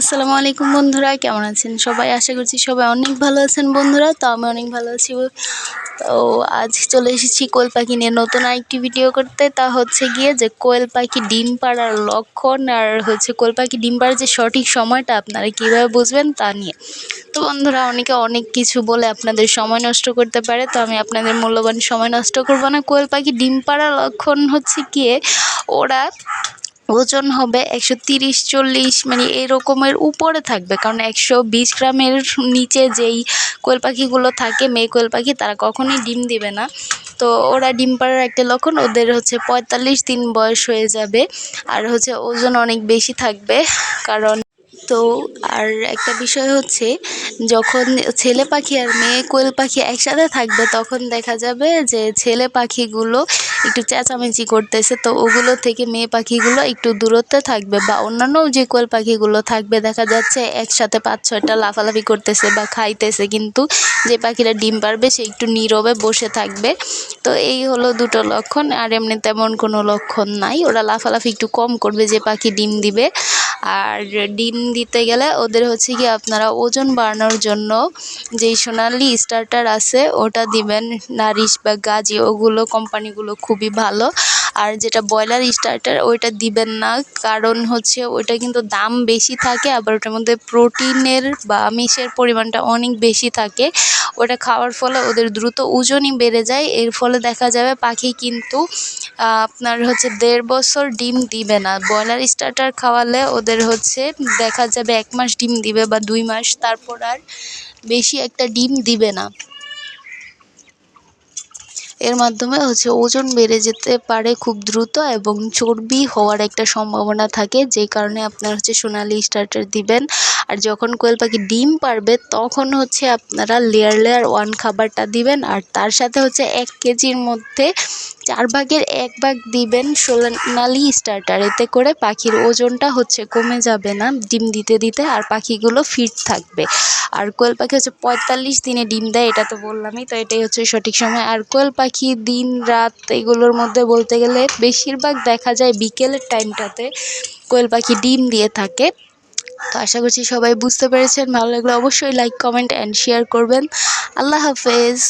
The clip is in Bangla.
আসসালামু আলাইকুম বন্ধুরা, কেমন আছেন? সবাই আশা করছি সবাই অনেক ভালো আছেন বন্ধুরা, তো আমি অনেক ভালো আছি। তো আজ চলে এসেছি কোয়েল পাখি নিয়ে নতুন আরেকটি ভিডিও করতে, তা হচ্ছে গিয়ে যে কোয়েল পাখি ডিম পাড়ার লক্ষণ আর হচ্ছে কোয়েল পাখি ডিম পাড়ার যে সঠিক সময়টা আপনারা কীভাবে বুঝবেন তা নিয়ে। তো বন্ধুরা, অনেকে অনেক কিছু বলে আপনাদের সময় নষ্ট করতে পারে, তো আমি আপনাদের মূল্যবান সময় নষ্ট করব না। কোয়েল পাখি ডিম পাড়ার লক্ষণ হচ্ছে গিয়ে ওরা ওজন হবে একশো তিরিশ, চল্লিশ মানে এরকমের উপরে থাকবে। কারণ একশো বিশ গ্রামের নিচে যেই কোয়েল পাখিগুলো থাকে, মেয়ে কোয়েল পাখি, তারা কখনোই ডিম দিবে না। তো ওরা ডিম পাড়ার একটা লক্ষণ, ওদের হচ্ছে পঁয়তাল্লিশ দিন বয়স হয়ে যাবে। আর হচ্ছে ওজন অনেক বেশি থাকবে, কারণ তো আর একটা বিষয় হচ্ছে, যখন ছেলে পাখি আর মেয়ে কোয়েল পাখি একসাথে থাকবে, তখন দেখা যাবে যে ছেলে পাখিগুলো একটু চেঁচামেচি করতেছে। তো ওগুলো থেকে মেয়ে পাখিগুলো একটু দূরত্বে থাকবে বা অন্যান্য যে কোয়েল পাখিগুলো থাকবে, দেখা যাচ্ছে একসাথে পাঁচ, ছয়টা লাফালাফি করতেছে বা খাইতেছে, কিন্তু যে পাখিরা ডিম পারবে, সে একটু নীরবে বসে থাকবে। তো এই হলো দুটো লক্ষণ, আর এমনি তেমন কোনো লক্ষণ নাই। ওরা লাফালাফি একটু কম করবে যে পাখি ডিম দিবে। আর ডিম দিতে গেলে ওদের হচ্ছে কি আপনারা ওজন বাড়ানোর জন্য যেই সোনালি স্টার্টার আছে, ওটা দিবেন নারিশ বা গাজি, ওগুলো কোম্পানিগুলো খুবই ভালো। আর যেটা ব্রয়লার স্টার্টার ওইটা দিবেন না। কারণ হচ্ছে ওইটা কিন্তু দাম বেশি থাকে, আবার ওটার মধ্যে প্রোটিনের বা আমিষের পরিমাণটা অনেক বেশি থাকে। ওটা খাওয়ার ফলে ওদের দ্রুত ওজনই বেড়ে যায়। এর ফলে দেখা যাবে পাখি কিন্তু আপনার হচ্ছে দেড় বছর ডিম দিবে না। ব্রয়লার স্টার্টার খাওয়ালে ওদের হচ্ছে দেখা যাবে এক মাস ডিম দিবে বা দুই মাস, তারপর আর বেশি একটা ডিম দিবে না। এর মাধ্যমে হচ্ছে ওজন বেড়ে যেতে পারে খুব দ্রুত এবং চর্বি হওয়ার একটা সম্ভাবনা থাকে, যে কারণে আপনার হচ্ছে সোনালি স্টার্টার দিবেন। আর যখন কোয়েল পাখি ডিম পারবে, তখন হচ্ছে আপনারা লেয়ার লেয়ার ওয়ান খাবারটা দিবেন। আর তার সাথে হচ্ছে এক কেজির মধ্যে চার ভাগের এক ভাগ দিবেন সোনালি স্টার্টার এতে করে পাখির ওজনটা হচ্ছে কমে যাবে না, ডিম দিতে দিতে আর পাখিগুলো ফিট থাকবে। আর কোয়েল পাখি হচ্ছে পঁয়তাল্লিশ দিনে ডিম দেয়, এটা তো বললামই, তো এটাই হচ্ছে সঠিক সময়। আর কোয়েল পাখি দিন, রাত এগুলোর মধ্যে বলতে গেলে বেশিরভাগ দেখা যায় বিকেলের টাইমটাতে কোয়েল পাখি ডিম দিয়ে থাকে। তো আশা করছি সবাই বুঝতে পেরেছেন, ভালো লাগলে অবশ্যই লাইক কমেন্ট অ্যান্ড শেয়ার করবেন। আল্লাহ হাফেজ।